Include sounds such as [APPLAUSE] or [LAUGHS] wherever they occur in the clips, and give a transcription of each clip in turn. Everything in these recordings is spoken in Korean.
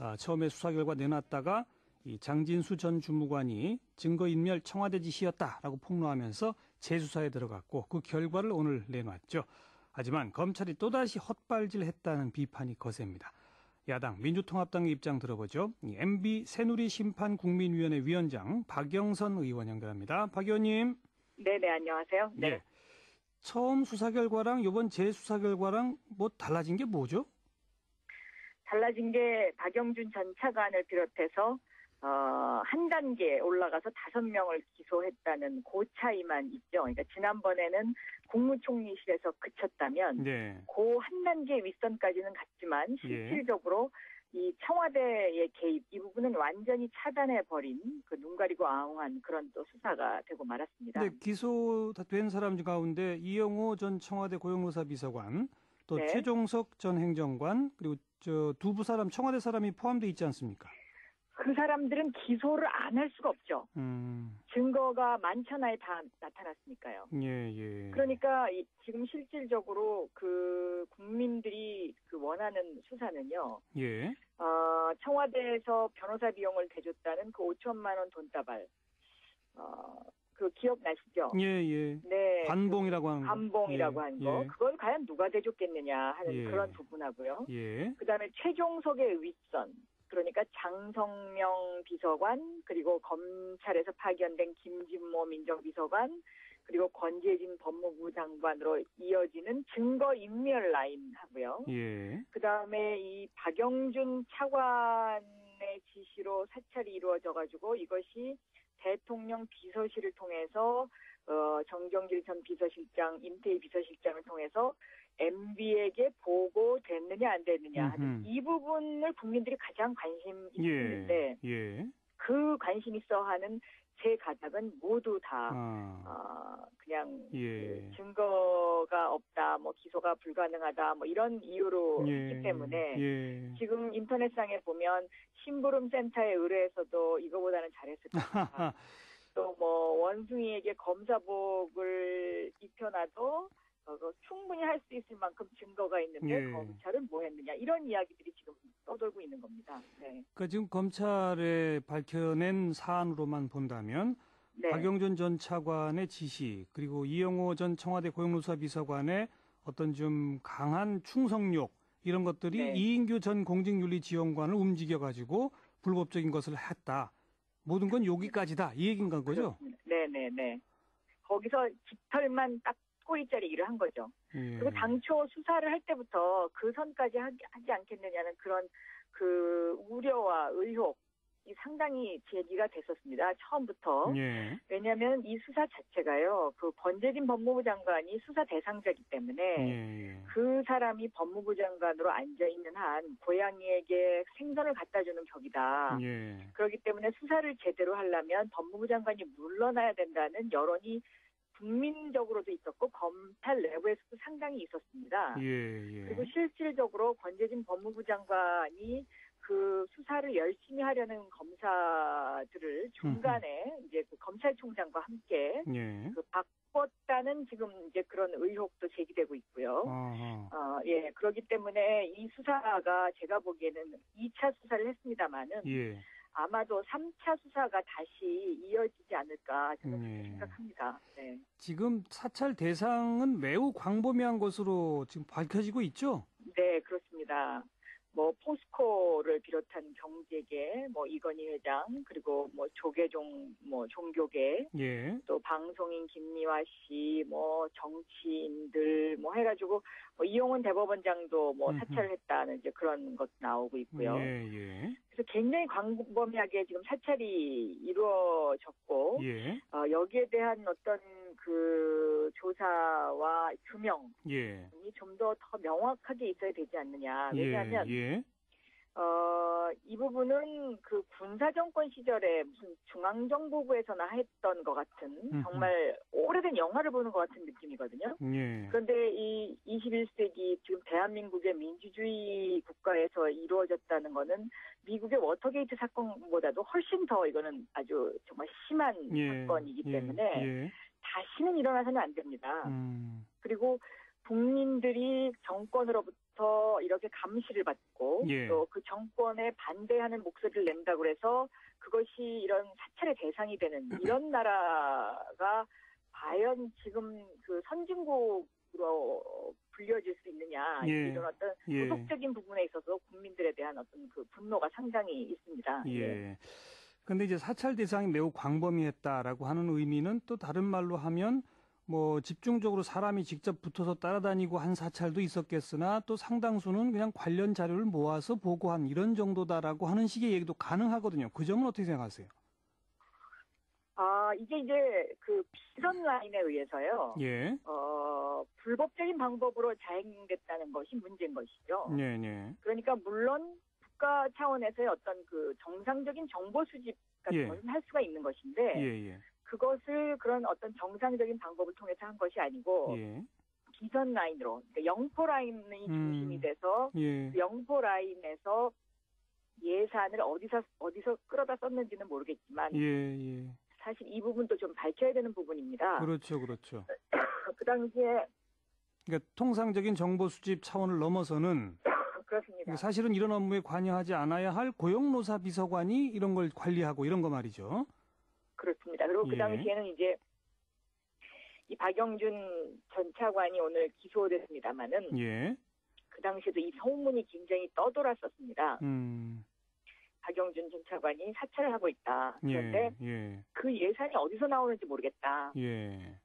아, 처음에 수사 결과 내놨다가 이 장진수 전 주무관이 증거인멸 청와대 지시였다라고 폭로하면서 재수사에 들어갔고 그 결과를 오늘 내놨죠. 하지만 검찰이 또다시 헛발질했다는 비판이 거셉니다. 야당 민주통합당의 입장 들어보죠. 이 MB 새누리 심판 국민위원회 위원장 박영선 의원 연결합니다. 박 의원님. 네네, 안녕하세요. 네. 예. 처음 수사 결과랑 이번 재수사 결과랑 뭐 달라진 게 뭐죠? 달라진 게 박영준 전 차관을 비롯해서 어, 한 단계 올라가서 다섯 명을 기소했다는 그 차이만 있죠. 그러니까 지난번에는 국무총리실에서 그쳤다면 네. 그한 단계 윗선까지는 갔지만 예. 실질적으로 이 청와대의 개입 이 부분은 완전히 차단해 버린 그 눈 가리고 아웅한 그런 또 수사가 되고 말았습니다. 근데 기소된 사람 가운데 이영호 전 청와대 고용노사 비서관, 또 네. 최종석 전 행정관, 그리고 저 두부 사람 청와대 사람이 포함돼 있지 않습니까? 그 사람들은 기소를 안 할 수가 없죠. 음, 증거가 만천하에 다 나타났으니까요. 예, 예. 그러니까 이- 지금 실질적으로 그 국민들이 그 원하는 수사는요. 예, 어, 청와대에서 변호사 비용을 대줬다는 그 5천만 원 돈다발. 어, 그 기억나시죠? 예, 예. 네. 관봉이라고 하는 그 거. 관봉이라고 예, 한 거. 예. 그걸 과연 누가 대줬겠느냐 하는 예. 그런 부분하고요. 예, 그 다음에 최종석의 윗선. 그러니까 장성명 비서관 그리고 검찰에서 파견된 김진모 민정비서관 그리고 권재진 법무부 장관으로 이어지는 증거 인멸 라인 하고요. 예. 그 다음에 이 박영준 차관의 지시로 사찰이 이루어져 가지고 이것이 대통령 비서실을 통해서 어 정경길 전 비서실장, 임태희 비서실장을 통해서 MB에게 보고됐느냐 안 됐느냐 하는 음흠. 이 부분을 국민들이 가장 관심 예, 있는데 예. 그 관심 있어 하는 제 가닥은 모두 다 아, 어, 그냥 예. 그 증거가 없다, 뭐 기소가 불가능하다, 뭐 이런 이유로 예. 있기 때문에 예. 지금 인터넷상에 보면 심부름 센터에 의뢰해서도 이거보다는 잘했을 것이다. [LAUGHS] 또 뭐 원숭이에게 검사복을 입혀놔도 충분히 할 수 있을 만큼 증거가 있는데 예. 검찰은 뭐 했느냐 이런 이야기들이 지금 떠돌고 있는 겁니다. 네. 그러니까 지금 검찰에 밝혀낸 사안으로만 본다면 네. 박영준 전 차관의 지시 그리고 이영호 전 청와대 고용노사 비서관의 어떤 좀 강한 충성욕 이런 것들이 네. 이인규 전 공직윤리지원관을 움직여 가지고 불법적인 것을 했다. 모든 건 여기까지다. 이 얘기인 거죠? 네네네. 거기서 깃털만 딱 꼬리자리 일을 한 거죠. 예. 그리고 당초 수사를 할 때부터 그 선까지 하지, 않겠느냐는 그런 그 우려와 의혹 이 상당히 제기가 됐었습니다. 처음부터. 예. 왜냐하면 이 수사 자체가요. 그 권재진 법무부 장관이 수사 대상자이기 때문에 예. 예. 그 사람이 법무부 장관으로 앉아 있는 한 고양이에게 생선을 갖다 주는 격이다. 예. 그렇기 때문에 수사를 제대로 하려면 법무부 장관이 물러나야 된다는 여론이 국민적으로도 있었고 검찰 내부에서도 상당히 있었습니다. 예. 예. 그리고 실질적으로 권재진 법무부 장관이 그 수사를 열심히 하려는 검사들을 중간에 이제 그 검찰총장과 함께 예. 그 바꿨다는 지금 이제 그런 의혹도 제기되고 있고요. 아하. 어, 예, 그렇기 때문에 이 수사가 제가 보기에는 2차 수사를 했습니다마는 예. 아마도 3차 수사가 다시 이어지지 않을까 저는 예. 생각합니다. 네. 지금 사찰 대상은 매우 광범위한 것으로 지금 밝혀지고 있죠? 네, 그렇습니다. 뭐 포스코를 비롯한 경제계, 뭐 이건희 회장, 그리고 뭐 조계종, 뭐 종교계, 예. 또 방송인 김미화 씨, 뭐 정치인들, 뭐 해가지고 뭐 이용훈 대법원장도 뭐 음흠. 사찰했다는 이제 그런 것 나오고 있고요. 예, 예. 그래서 굉장히 광범위하게 지금 사찰이 이루어졌고, 예. 어, 여기에 대한 어떤 그 조사와 규명이 예. 좀더더 명확하게 있어야 되지 않느냐. 왜냐하면 예. 예. 어, 이 부분은 그 군사정권 시절에 무슨 중앙정보부에서나 했던 것 같은. 정말 오래된 영화를 보는 것 같은 느낌이거든요. 예. 그런데 이 21세기 지금 대한민국의 민주주의 국가에서 이루어졌다는 거는 미국의 워터게이트 사건보다도 훨씬 더 이거는 아주 정말 심한 예. 사건이기 예. 때문에 예. 다시는 일어나서는 안 됩니다. 음. 그리고 국민들이 정권으로부터 정권으로부터 이렇게 감시를 받고 예. 또그 정권에 반대하는 목소리를 낸다고 해서 그것이 이런 사찰의 대상이 되는 이런 나라가 과연 지금 그 선진국으로 불려질 수 있느냐 예. 이런 어떤 예. 도덕적인 부분에 있어서 국민들에 대한 어떤 그 분노가 상당히 있습니다. 예. 근데 이제 사찰 대상이 매우 광범위했다라고 하는 의미는 또 다른 말로 하면 뭐 집중적으로 사람이 직접 붙어서 따라다니고 한 사찰도 있었겠으나 또 상당수는 그냥 관련 자료를 모아서 보고한 이런 정도다라고 하는 식의 얘기도 가능하거든요. 그 점은 어떻게 생각하세요? 아 이게 이제 그 비선 라인에 의해서요. 예. 어 불법적인 방법으로 자행됐다는 것이 문제인 것이죠. 네, 네. 그러니까 물론 국가 차원에서의 어떤 그 정상적인 정보 수집 같은 예. 것은 할 수가 있는 것인데 예, 예. 그것을 그런 어떤 정상적인 방법을 통해서 한 것이 아니고 예. 비선 라인으로 그러니까 영포 라인이 음. 중심이 돼서 예. 그 영포 라인에서 예산을 어디서 어디서 끌어다 썼는지는 모르겠지만 예, 예. 사실 이 부분도 좀 밝혀야 되는 부분입니다. 그렇죠, 그렇죠. [COUGHS] 그 당시에 그러니까 통상적인 정보 수집 차원을 넘어서는 [COUGHS] 그렇습니다. 그러니까 사실은 이런 업무에 관여하지 않아야 할 고용노사 비서관이 이런 걸 관리하고 이런 거 말이죠. 그렇습니다. 그리고 그 예. 당시에는 이제 이 박영준 전 차관이 오늘 기소됐습니다마는 예. 그 당시에도 이 소문이 굉장히 떠돌았었습니다. 음. 박영준 전 차관이 사찰을 하고 있다. 예. 그런데 예. 그 예산이 어디서 나오는지 모르겠다. 예.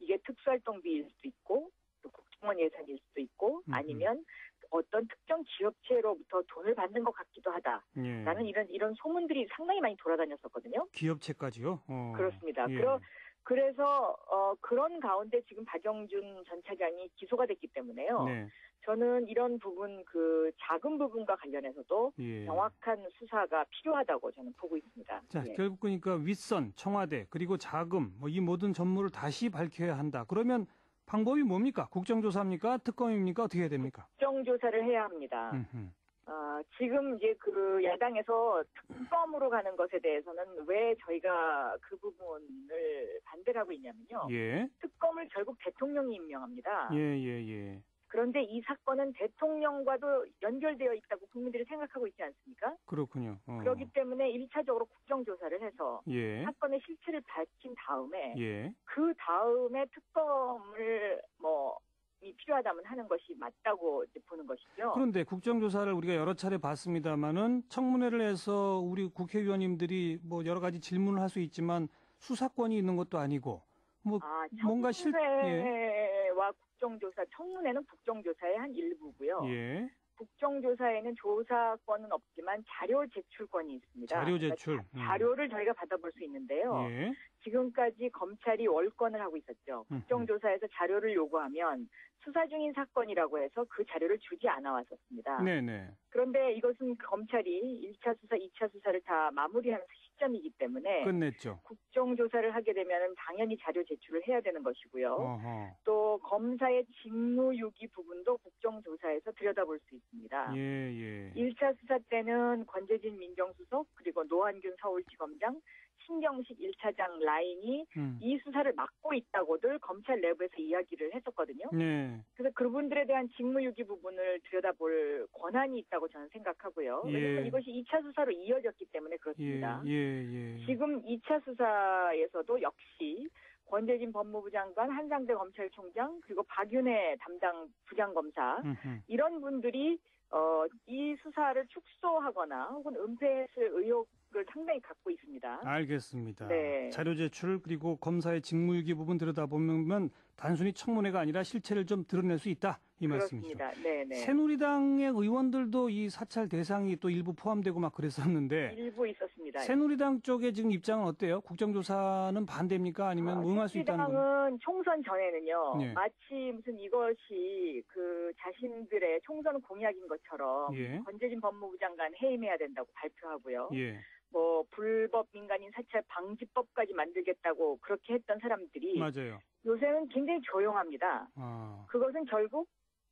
이게 특수활동비일 수도 있고 또 국정원 예산일 수도 있고. 아니면 어떤 특정 기업체로부터 돈을 받는 것 같기도 하다. 예. 라는 이런 이런 소문들이 상당히 많이 돌아다녔었거든요. 기업체까지요. 어. 그렇습니다. 예. 그러- 그래서 어, 그런 가운데 지금 박영준 전 차장이 기소가 됐기 때문에요. 네. 저는 이런 부분 그 작은 부분과 관련해서도 예. 정확한 수사가 필요하다고 저는 보고 있습니다. 자, 예. 결국 그러니까 윗선, 청와대, 그리고 자금, 뭐 이 모든 전무를 다시 밝혀야 한다. 그러면 방법이 뭡니까? 국정조사입니까? 특검입니까? 어떻게 해야 됩니까? 국정조사를 해야 합니다. 음흠. 어, 지금 이제 그 야당에서 특검으로 가는 것에 대해서는 왜 저희가 그 부분을 반대를 하고 있냐면요. 예. 특검을 결국 대통령이 임명합니다. 예, 예, 예. 그런데 이 사건은 대통령과도 연결되어 있다고 국민들이 생각하고 있지 않습니까? 그렇군요. 어. 그렇기 때문에 1차적으로 국정조사를 해서 예. 사건의 실체를 밝힌 다음에 예. 그 다음에 특검을 뭐, 이 필요하다면 하는 것이 맞다고 보는 것이죠. 그런데 국정조사를 우리가 여러 차례 봤습니다마는 청문회를 해서 우리 국회의원님들이 뭐 여러 가지 질문을 할 수 있지만 수사권이 있는 것도 아니고 뭐 아, 뭔가 실- 청문회와 국정조사, 청문회는 국정조사의 한 일부고요. 예. 국정조사에는 조사권은 없지만 자료 제출권이 있습니다. 자료 제출. 그러니까 자- 자료를 저희가 받아볼 수 있는데요. 예. 지금까지 검찰이 월권을 하고 있었죠. 음, 국정조사에서 자료를 요구하면 수사 중인 사건이라고 해서 그 자료를 주지 않아 왔었습니다. 네, 네. 그런데 이것은 검찰이 1차 수사, 2차 수사를 다 마무리하는 시점이기 때문에 끝냈죠. 국정조사를 하게 되면 당연히 자료 제출을 해야 되는 것이고요. 어허. 또 검사의 직무유기 부분도 국정조사에서 들여다볼 수 있습니다. 예, 예. 1차 수사 때는 권재진 민정수석 그리고 노한균 서울지검장 신경식 1차장 라인이 음. 이 수사를 맡고 있다고들 검찰 내부에서 이야기를 했었거든요. 네. 그래서 그분들에 대한 직무유기 부분을 들여다볼 권한이 있다고 저는 생각하고요. 예. 왜냐하면 이것이 2차 수사로 이어졌기 때문에 예, 그렇습니다. 예, 예. 지금 2차 수사에서도 역시 권재진 법무부 장관, 한상대 검찰총장, 그리고 박윤혜 담당 부장검사 음흠. 이런 분들이 어, 이 수사를 축소하거나 혹은 은폐했을 의혹을 상당히 갖고 있습니다. 알겠습니다. 네. 자료 제출 그리고 검사의 직무유기 부분 들여다보면 단순히 청문회가 아니라 실체를 좀 드러낼 수 있다 이 말씀이죠. 그렇습니다. 네, 네. 새누리당의 의원들도 이 사찰 대상이 또 일부 포함되고 막 그랬었는데 일부 있었습니다. 새누리당 쪽의 지금 입장은 어때요? 국정조사는 반대입니까? 아니면 뭐 응할 수 있다는 겁니까? 새누리당은 총선 전에는요, 예. 마치 무슨 이것이 그 자신들의 총선 공약인 것처럼 예. 권재진 법무부 장관 해임해야 된다고 발표하고요. 예, 뭐 불법 민간인 사찰 방지법까지 만들겠다고 그렇게 했던 사람들이 맞아요. 요새는 굉장히 조용합니다. 아, 그것은 결국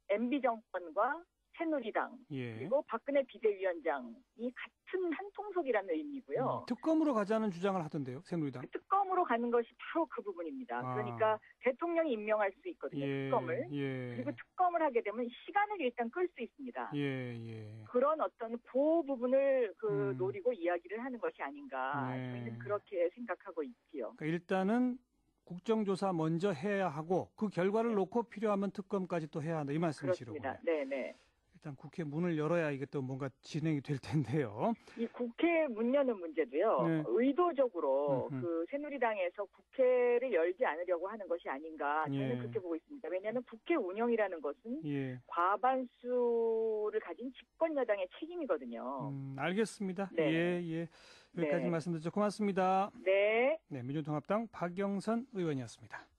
MB 정권과 새누리당 예. 그리고 박근혜 비대위원장이 같은 한 통속이라는 의미고요. 음, 특검으로 가자는 주장을 하던데요, 새누리당. 그 특검으로 가는 것이 바로 그 부분입니다. 아. 그러니까 대통령이 임명할 수 있거든요. 예. 특검을. 예. 그리고 특검을 하게 되면 시간을 일단 끌 수 있습니다. 예, 예. 그런 어떤 그 부분을 그 음. 노리고 이야기를 하는 것이 아닌가 네. 저희는 그렇게 생각하고 있지요. 그러니까 일단은 국정조사 먼저 해야 하고 그 결과를 놓고 필요하면 특검까지 또 해야 한다 이 말씀이시로군요. 그렇습니다. 네, 네. 일단 국회 문을 열어야 이게 또 뭔가 진행이 될 텐데요. 이 국회 문 여는 문제도요. 네. 의도적으로 음흠. 그 새누리당에서 국회를 열지 않으려고 하는 것이 아닌가 저는 예. 그렇게 보고 있습니다. 왜냐하면 국회 운영이라는 것은 예. 과반수를 가진 집권 여당의 책임이거든요. 음, 알겠습니다. 네. 예, 예. 여기까지 네. 말씀 듣죠. 고맙습니다. 네. 네, 민주통합당 박영선 의원이었습니다.